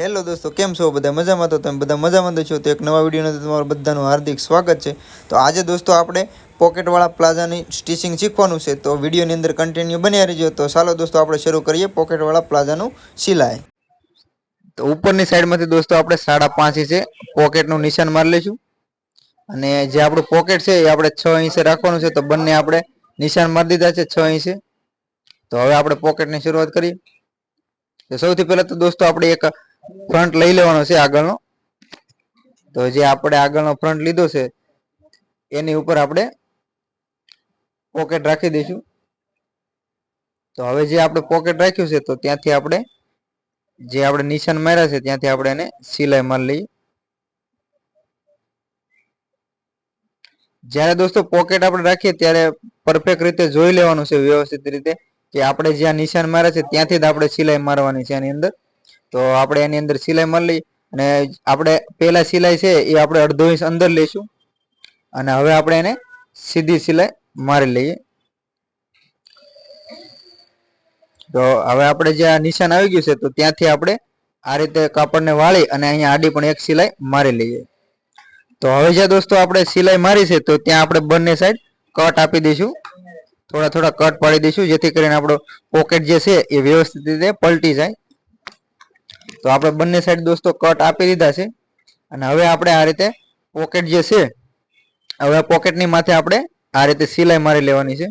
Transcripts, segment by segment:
Hello દોસ્તો, કેમ છો? બધા મજામાં? તો તમે બધા મજામાં તો છો? તો એક નવા વીડિયો તમારું બધાનું હાર્દિક સ્વાગત છે. તો આજે દોસ્તો આપણે પોકેટવાળા પ્લાઝાની સ્ટિચિંગ શીખવાનું છે. તો વિડીયોની અંદર કન્ટિન્યુ બન્યા રહેજો. તો ચાલો દોસ્તો, આપણે શરૂ કરીએ પોકેટવાળા પ્લાઝાનું સિલાઈ. તો ઉપરની સાઈડમાંથી દોસ્તો આપણે સાડા પાંચ ઇંચે પોકેટનું નિશાન મારી લઈશું. અને જે આપણું પોકેટ છે એ આપણે છ ઇંચે રાખવાનું છે. તો બંને આપણે નિશાન મારી દીધા છે છ ઇંચે. તો હવે આપણે પોકેટની શરૂઆત કરીએ. સૌથી પહેલા તો દોસ્તો આપણે એક ફ્રન્ટ લઈ લેવાનો છે આગળનો. તો જે આપણે આગળનો ફ્રન્ટ લીધો છે, એની ઉપર આપણે પોકેટ રાખી દઈશું. તો હવે જે આપણે પોકેટ રાખ્યું છે, તો ત્યાંથી આપણે જે આપણે નિશાન માર્યા છે, ત્યાંથી આપણે એને સિલાઈ મારી લઈએ. જ્યારે દોસ્તો પોકેટ આપણે રાખીએ, ત્યારે પરફેક્ટ રીતે જોઈ લેવાનું છે, વ્યવસ્થિત રીતે. કે આપણે જ્યાં નિશાન માર્યા છે ત્યાંથી જ આપણે સિલાઈ મારવાની છે એની અંદર. તો આપણે એની અંદર સિલાઈ મારી લઈ અને આપણે પેલા સિલાઈ છે એ આપણે અડધો ઇંચ અંદર લઈશું અને હવે આપણે એને સીધી સિલાઈ મારી લઈએ. તો હવે આપણે જ્યાં નિશાન આવી ગયું છે તો ત્યાંથી આપણે આ રીતે કાપડને વાળી અને અહીંયા આડી પણ એક સિલાઈ મારી લઈએ. તો હવે જ્યાં દોસ્તો આપણે સિલાઈ મારી છે તો ત્યાં આપણે બંને સાઈડ કટ આપી દઈશું. થોડા થોડા કટ પાડી દઈશું, જેથી કરીને આપણો પોકેટ જે છે એ વ્યવસ્થિત રીતે પલટી જાય. તો આપણે બંને સાઈડ દોસ્તો કટ આપી દીધા છે. અને હવે આપણે આ રીતે પોકેટ જે છે, હવે પોકેટની માથે આપણે આ રીતે સિલાઈ મારી લેવાની છે.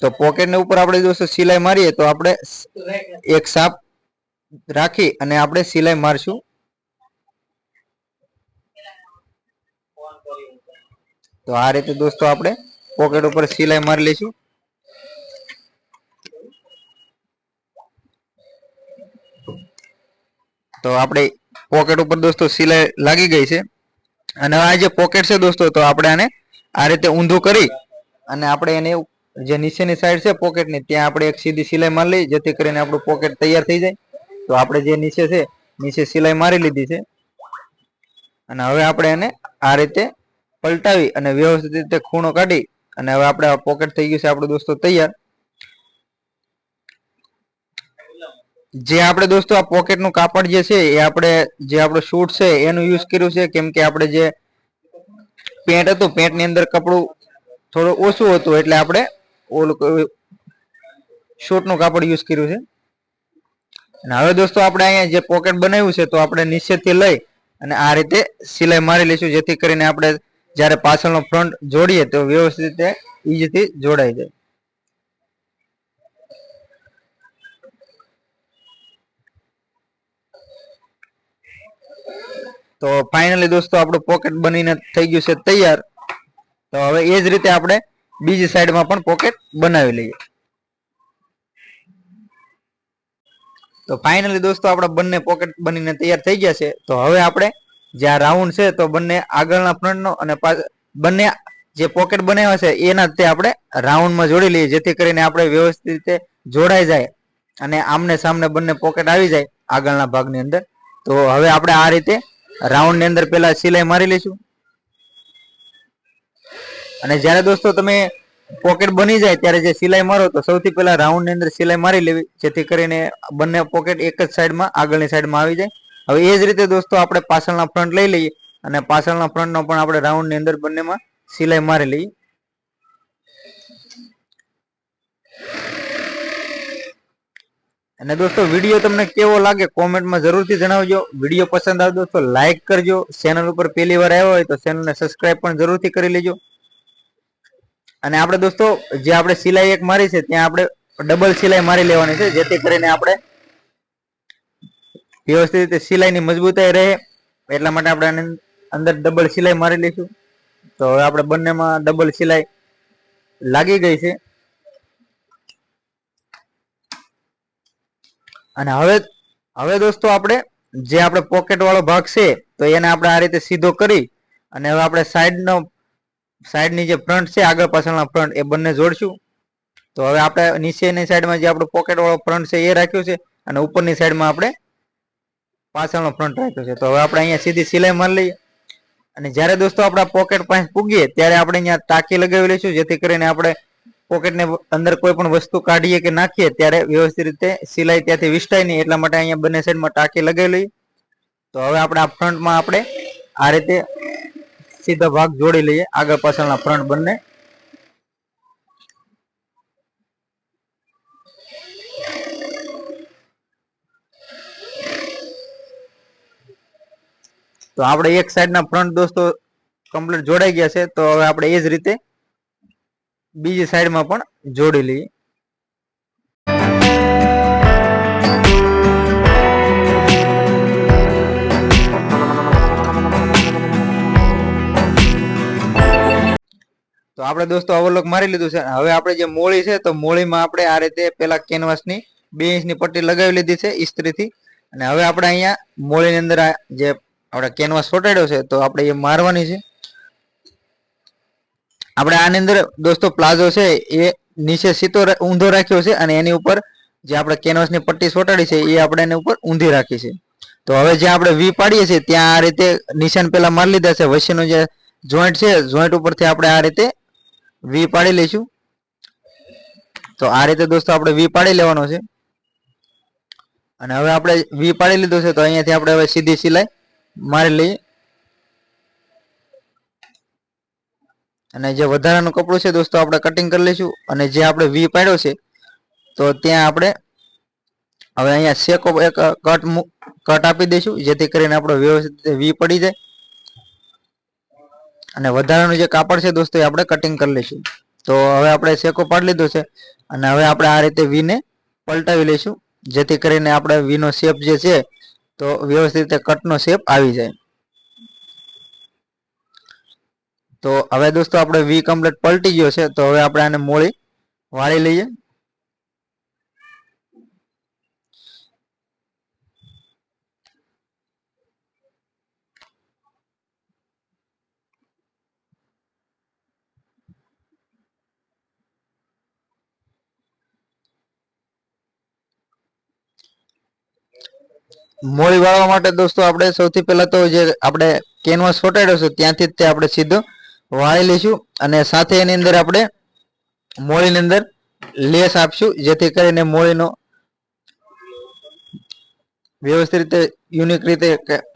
તો પોકેટની ઉપર આપણે દોસ્તો સિલાઈ મારીએ તો આપણે એક સાપ રાખી અને આપણે સિલાઈ મારશું. તો આ રીતે દોસ્તો આપણે પોકેટ ઉપર સિલાઈ મારી લઈશું. તો આપણે પોકેટ ઉપર દોસ્તો સિલાઈ લાગી ગઈ છે. અને આ જે પોકેટ છે દોસ્તો, તો આપણે આને આ રીતે ઊંધું કરી અને આપણે એને જે નીચેની સાઈડ છે પોકેટની ત્યાં આપણે એક સીધી સિલાઈ મારી લઈ, જેથી કરીને આપણું પોકેટ તૈયાર થઈ જાય. તો આપણે જે નીચે છે, નીચે સિલાઈ મારી લીધી છે. અને હવે આપણે એને આ રીતે પલટાવી અને વ્યવસ્થિત રીતે ખૂણો કાઢી અને હવે આપણે પોકેટ થઈ ગયું છે આપણું દોસ્તો તૈયાર. જે આપણે દોસ્તો આ પોકેટનું કાપડ જે છે એ આપણે જે આપણું શૂટ છે એનું યુઝ કર્યું છે કેમ કે આપણે જે પેન્ટ હતું પેન્ટની અંદર કપડું થોડું ઓછું હતું એટલે આપણે ઓલું શૂટનું કાપડ યુઝ કર્યું છે. અને હવે દોસ્તો આપણે અહીંયા જે પોકેટ બનાવ્યું છે તો આપણે નિશ્ચિતથી લઈ અને આ રીતે સિલાઈ મારી લઈશું જેથી કરીને આપણે જ્યારે પાછળનો ફ્રન્ટ જોડીએ તો વ્યવસ્થિત રીતે ઈઝીથી જોડાઈ જાય. તો ફાઇનલી દોસ્તો, આપણું પોકેટ બનીને થઈ ગયું છે તૈયાર. તો હવે એ જ રીતે આપણે બીજી સાઈડમાં પણ પોકેટ બનાવી લઈએ. તો ફાઇનલી દોસ્તો, આપણા બંને પોકેટ બનીને તૈયાર થઈ ગયા છે. તો હવે આપણે જે આ રાઉન્ડ છે, તો બંને આગળના ફ્રન્ટનો અને બંને જે પોકેટ બનાવ્યા છે, એના તે આપણે રાઉન્ડમાં જોડી લઈએ, જેથી કરીને આપણે વ્યવસ્થિત રીતે જોડાઈ જાય અને આમને સામને બંને પોકેટ આવી જાય આગળના ભાગની અંદર. તો હવે આપણે આ રીતે રાઉન્ડની અંદર પેલા સિલાઈ મારી લઈશું. અને જ્યારે દોસ્તો તમે પોકેટ બની જાય ત્યારે જે સિલાઈ મારો, તો સૌથી પહેલા રાઉન્ડની અંદર સિલાઈ મારી લેવી, જેથી કરીને બંને પોકેટ એક જ સાઈડમાં આગળની સાઈડમાં આવી જાય. હવે એ જ રીતે દોસ્તો આપણે પાછળના ફ્રન્ટ લઈ લઈએ અને પાછળના ફ્રન્ટનો પણ આપણે રાઉન્ડની અંદર બંનેમાં સિલાઈ મારી લઈએ. અને દોસ્તો વીડિયો તમને કેવો લાગે કોમેન્ટમાં જરૂરથી જણાવજો. વીડિયો પસંદ આવે દોસ્તો લાઈક કરજો. ચેનલ ઉપર પહેલી વાર આવ્યો હોય તો ચેનલને સબસ્ક્રાઇબ પણ જરૂરથી કરી લેજો. અને આપણે દોસ્તો જે આપણે સિલાઈ એક મારી છે ત્યાં આપણે ડબલ સિલાઈ મારી લેવાની છે જેથી કરીને આપણે વ્યવસ્થિત રીતે સિલાઈની મજબૂતાઈ રહે, એટલા માટે આપણે અંદર ડબલ સિલાઈ મારી લઈશું. તો હવે આપણે બંનેમાં ડબલ સિલાઈ લાગી ગઈ છે. અને હવે હવે દોસ્તો આપણે જે આપણે પોકેટ વાળો ભાગ છે, તો એને આપણે આ રીતે સીધો કરી અને હવે આપણે સાઈડનો સાઈડની જે ફ્રન્ટ છે, આગળ પાછળના ફ્રન્ટ એ બંને જોડશું. તો હવે આપણે નીચેની સાઈડમાં જે આપણું પોકેટ વાળો ફ્રન્ટ છે એ રાખ્યું છે અને ઉપરની સાઈડમાં આપણે પાછળનો ફ્રન્ટ રાખ્યો છે. તો હવે આપણે અહીંયા સીધી સિલાઈ મારી લઈએ. અને જ્યારે દોસ્તો આપણા પોકેટ પાસે પૂગીએ, ત્યારે આપણે અહીંયા ટાંકી લગાવી લઈશું, જેથી કરીને આપણે પોકેટને અંદર કોઈ પણ વસ્તુ કાઢીએ કે નાખીએ, ત્યારે વ્યવસ્થિત રીતે સિલાઈ ત્યાંથી વિસ્તાય નહીં. એટલા માટે અહીંયા બંને સાઈડમાં ટાંકી લગાવી લઈએ. તો હવે આપણે આ ફ્રન્ટમાં આપણે આ રીતે સીધો ભાગ જોડી લઈએ. આગળ પાછળના ફ્રન્ટ બંને. તો આપણે એક સાઈડના ફ્રન્ટ દોસ્તો કમ્પ્લીટ જોડાઈ ગયા છે, તો હવે આપણે એ જ રીતે બીજી સાઈડમાં પણ જોડી લઈએ. તો આપણે દોસ્તો અવલોક મારી લીધું છે. હવે આપણે જે મોળી છે, તો મોળીમાં આપણે આ રીતે પેલા કેનવાસની બે ઇંચની પટ્ટી લગાવી લીધી છે ઇસ્ત્રીથી અને હવે આપણે અહીંયા મોળીની અંદર જે આપણે કેનવાસ ચોટાડ્યો છે, તો આપણે એ મારવાની છે. આપણે આની અંદર દોસ્તો પ્લાઝો છે, એ નીચે સીધો ઊંધો રાખ્યો છે અને એની ઉપર જે આપણે કેનવાસની પટ્ટી ચોટાડી છે, એ આપણે એની ઉપર ઊંધી રાખી છે. તો હવે જે આપણે વી પાડીએ છીએ, ત્યાં આ રીતે નિશાન પહેલા મારી લીધા છે, વચ્ચેનો જે જોઈન્ટ છે, જોઈન્ટ ઉપરથી આપણે આ રીતે વી પાડી લઈશું. તો આ રીતે દોસ્તો આપણે વી પાડી લેવાનો છે. અને હવે આપણે વી પાડી લીધો છે, તો અહીંયાથી આપણે હવે સીધી સિલાઈ મારી લઈએ અને જે વધારાનું કપડું છે દોસ્તો, આપણે કટિંગ કરી લઈશું. અને જે આપણે વી પાડ્યો છે, તો ત્યાં આપણે હવે અહીંયા શેકો એક કટ કટ આપી દઈશું, જેથી કરીને આપણો વ્યવસ્થિત વી પડી જાય. અને વધારાનું જે કાપડ છે દોસ્તો, એ આપણે કટિંગ કરી લઈશું. તો હવે આપણે શેકો પાડી લીધો છે, અને હવે આપણે આ રીતે વીને પલટાવી લઈશું, જેથી કરીને આપણે વીનો શેપ જે છે તો વ્યવસ્થિત રીતે કટનો શેપ આવી જાય. તો હવે દોસ્તો આપણે વી કમ્પ્લેટ પલટી ગયો છે, તો હવે આપણે આને મોળી વાળી લઈએ. મોળી વાળવા માટે દોસ્તો આપણે સૌથી પહેલા તો જે આપણે કેનવાસ ફોટાડ્યો છે, ત્યાંથી જ તે આપણે સીધો વાળી લઈશું અને સાથે એની અંદર આપણે મોળીની અંદર લેસ આપશું, જેથી કરીને મોળીનો વ્યવસ્થિત રીતે યુનિક રીતે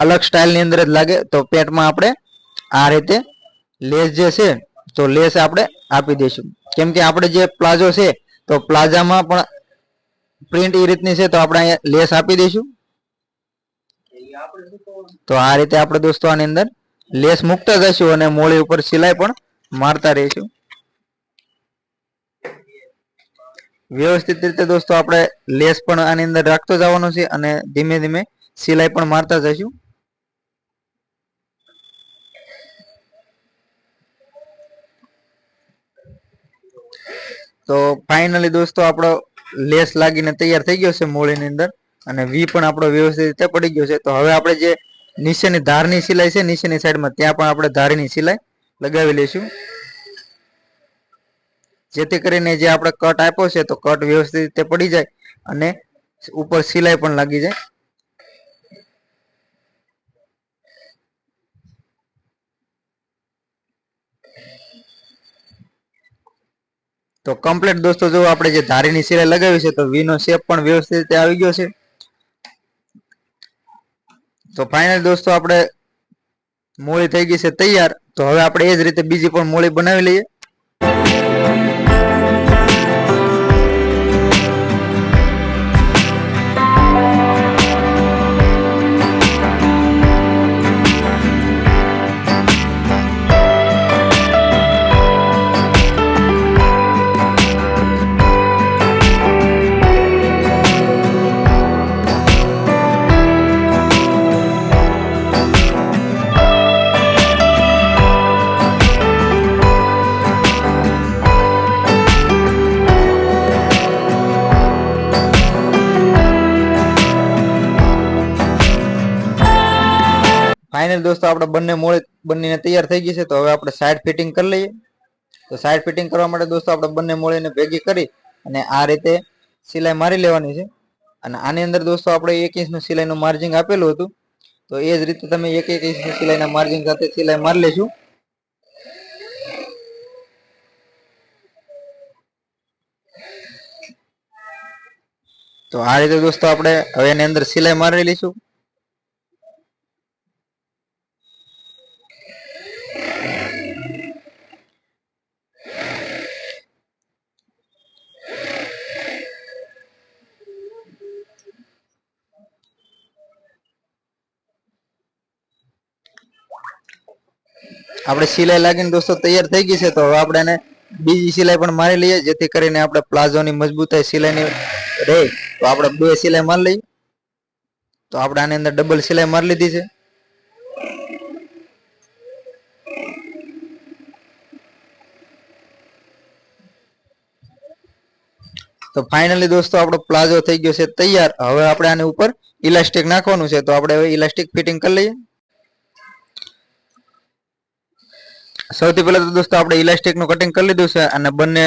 અલગ સ્ટાઇલની અંદર જ લાગે. તો પેટમાં આપણે આ રીતે લેસ જે છે, તો લેસ આપણે આપી દઈશું. કેમ કે આપણે જે પ્લાઝો છે, તો પ્લાઝામાં પણ પ્રિન્ટ એ રીતની છે, તો આપણે અહીંયા લેસ આપી દઈશું. તો આ રીતે આપણે દોસ્તો આની અંદર લેસ મૂકતા જશું અને મોળી ઉપર સિલાઈ પણ મારતા રહીશું. વ્યવસ્થિત રીતે દોસ્તો આપણે લેસ પણ આની અંદર રાખતો જવાનો છે અને ધીમે ધીમે સિલાઈ પણ મારતા જશું તો ફાઇનલી દોસ્તો આપણો લેસ લાગીને તૈયાર થઈ ગયો છે મોળીની અંદર. અને વી પણ આપણો વ્યવસ્થિત રીતે પડી ગયો છે. તો હવે આપણે જે નીચેની ધારની સિલાઈ છે, નીચેની સાઈડમાં ત્યાં પણ આપણે ધારની સિલાઈ લગાવી લઈશું. જેથી કરીને જે આપણે કટ આપ્યો છે, તો કટ વ્યવસ્થિત રીતે પડી જાય અને ઉપર સિલાઈ પણ લાગી જાય. તો કમ્પ્લીટ દોસ્તો, જો આપણે જે ધારીની સિલાઈ લગાવી છે, તો વી નો શેપ પણ વ્યવસ્થિત રીતે આવી ગયો છે. તો ફાઇનલ દોસ્તો, આપણે મોળી થઈ ગઈ છે તૈયાર. તો હવે આપણે એ જ રીતે બીજી પણ મૂળી બનાવી લઈએ. ફાઇનલ દોસ્તો, આપણે બંને મોડે બંનેને તૈયાર થઈ ગઈ છે, તો હવે આપણે સાઈડ ફિટિંગ કરી લઈએ. તો સાઈડ ફિટિંગ કરવા માટે દોસ્તો, આપણે બંને મોળીને ભેગી કરી અને આ રીતે સિલાઈ મારી લેવાની છે. અને આની અંદર દોસ્તો, આપણે એક ઇંચનું સિલાઈનું માર્જિંગ આપેલું હતું. તો એ જ રીતે તમે એક એક ઇંચની સિલાઈના માર્જિંગ સાથે સિલાઈ મારી લેશું તો આ રીતે દોસ્તો, આપણે હવે એની અંદર સિલાઈ મારી લઈશું. આપણે સિલાઈ લાગીને દોસ્તો તૈયાર થઈ ગઈ છે, તો હવે આપણે એને બીજી સિલાઈ પણ મારી લઈએ, જેથી કરીને આપણે પ્લાઝોની મજબૂતાઈ સિલાઈની રહે. તો આપણે બે સિલાઈ મારી લઈએ. તો આપણે આની અંદર ડબલ સિલાઈ મારી લીધી છે. તો ફાઇનલી દોસ્તો આપણો પ્લાઝો થઈ ગયો છે તૈયાર. હવે આપણે આની ઉપર ઇલાસ્ટિક નાખવાનું છે, તો આપણે હવે ઇલાસ્ટિક ફિટિંગ કરી લઈએ. સૌથી પહેલા તો દોસ્તો આપણે ઇલાસ્ટિકનું કટિંગ કરી લીધું છે અને બંને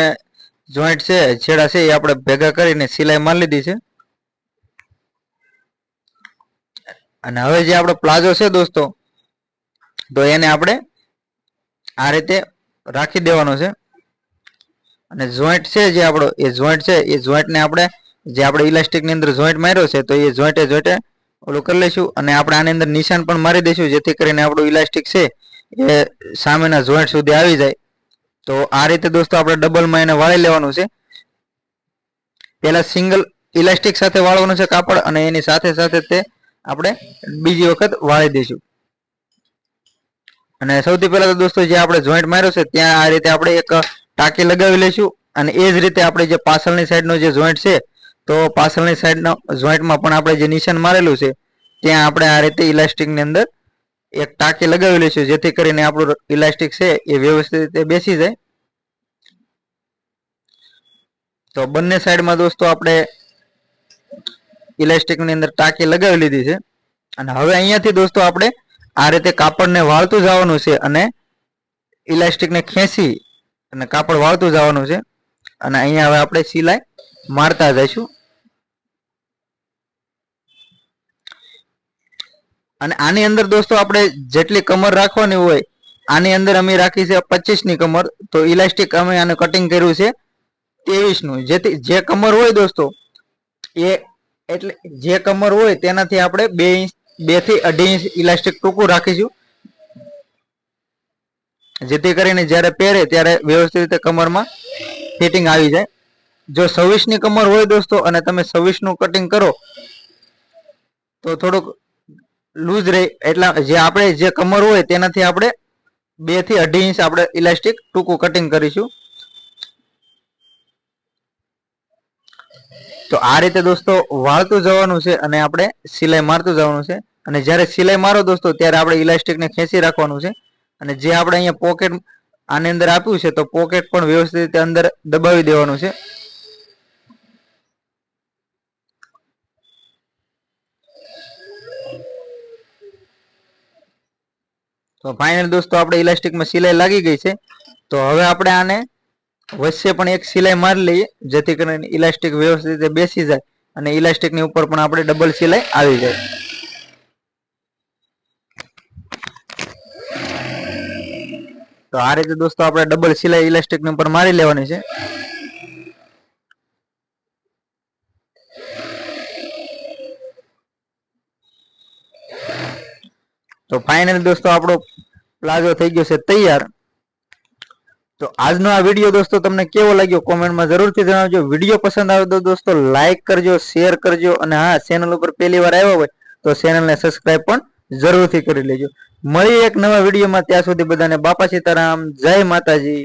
જોઈન્ટ છે, છેડા છે, એ આપણે ભેગા કરીને સિલાઈ મારી લીધી છે. અને હવે જે આપણો પ્લાઝો છે દોસ્તો, તો એને આપણે આ રીતે રાખી દેવાનો છે. અને જોઈન્ટ છે જે આપણો, એ જોઈન્ટ છે, એ જોઈન્ટને આપણે, જે આપણે ઇલાસ્ટિકની અંદર જોઈન્ટ માર્યો છે, તો એ જોઈન્ટે જોઈન્ટે ઓલું કરી લઈશું અને આપણે આની અંદર નિશાન પણ મારી દઈશું, જેથી કરીને આપણું ઇલાસ્ટિક છે એ સામેના જોઈન્ટ સુધી આવી જાય. તો આ રીતે દોસ્તો આપણે ડબલમાં એને વાળી લેવાનું છે. પહેલા સિંગલ ઇલાસ્ટિક સાથે વાળવાનું છે કાપડ અને એની સાથે સાથે તે આપણે બીજી વખત વાળી દઈશું. અને સૌથી પહેલા તો દોસ્તો જે આપણે જોઈન્ટ માર્યો છે ત્યાં આ રીતે આપણે એક ટાંકી લગાવી લઈશું અને એ જ રીતે આપણે જે પાછળની સાઈડનો જે જોઈન્ટ છે, તો પાછળની સાઈડનો જોઈન્ટમાં પણ આપણે જે નિશાન મારેલું છે, ત્યાં આપણે આ રીતે ઇલાસ્ટિકની અંદર એક ટાંકી લગાવી લઈશું જેથી કરીને આપણું ઇલાસ્ટિક છે એ વ્યવસ્થિત રીતે બેસી જાય. તો બંને સાઈડમાં દોસ્તો આપણે ઇલાસ્ટિકની અંદર ટાંકી લગાવી લીધી છે. અને હવે અહીંયાથી દોસ્તો આપણે આ રીતે કાપડને વાળતું જવાનું છે અને ઇલાસ્ટિકને ખેંચી અને કાપડ વાળતું જવાનું છે. અને અહીંયા હવે આપણે સિલાઈ મારતા જઈશું. અને આની અંદર દોસ્તો આપણે જેટલી કમર રાખવાની હોય, આની અંદર અમે રાખી છે પચીસની કમર. તો ઇલાસ્ટિક અમે આને કટિંગ કર્યું છે ત્રેવીસનું જેથી જે કમર હોય દોસ્તો, એ એટલે જે કમર હોય તેનાથી આપણે બે ઇંચ, બેથી અઢી ઇંચ ઇલાસ્ટિક ટૂંકું રાખીશું. જેથી કરીને જ્યારે પહેરે ત્યારે વ્યવસ્થિત રીતે કમરમાં ફિટિંગ આવી જાય. જો છવ્વીસની કમર હોય દોસ્તો અને તમે છવ્વીસનું કટિંગ કરો, તો થોડુંક લૂઝ રહે, એટલા જે આપણે જે કમર હોય તેનાથી આપણે બેથી અઢી ઇંચ આપણે ઇલાસ્ટિક ટૂંકું કટિંગ કરીશું. તો આ રીતે દોસ્તો વાળતું જવાનું છે અને આપણે સિલાઈ મારતું જવાનું છે. અને જ્યારે સિલાઈ મારો દોસ્તો ત્યારે આપણે ઇલાસ્ટિકને ખેંચી રાખવાનું છે. અને જે આપણે અહીંયા પોકેટ આની અંદર આપ્યું છે તો પોકેટ પણ વ્યવસ્થિત રીતે અંદર દબાવી દેવાનું છે. તો ફાઇનલ દોસ્તો આપણે ઇલાસ્ટિકમાં સિલાઈ લાગી ગઈ છે. તો હવે આપણે આને વચ્ચે પણ એક સિલાઈ મારી લઈએ, જેથી કરીને ઇલાસ્ટિક વ્યવસ્થિત બેસી જાય અને ઇલાસ્ટિકની ઉપર પણ આપણે ડબલ સિલાઈ આવી જાય. તો આ રીતે દોસ્તો આપણે ડબલ સિલાઈ ઇલાસ્ટિક ઉપર મારી લેવાની છે. તો ફાઇનલ દોસ્તો, આપણો પ્લાઝો થઈ ગયો છે તૈયાર. તો આજનો આ વીડિયો દોસ્તો, તમને કેવો લાગ્યો કોમેન્ટમાં જરૂરથી જણાવજો. વીડિયો પસંદ આવે તો દોસ્તો લાઈક કરજો શેર કરજો, અને હા ચેનલ ઉપર પહેલી વાર આવ્યો હોય, તો ચેનલને સબસ્ક્રાઈબ પણ જરૂરથી કરી લેજો. મળી એક નવા વિડીયોમાં ત્યાં સુધી બધાને બાપા સીતારામ, જય માતાજી.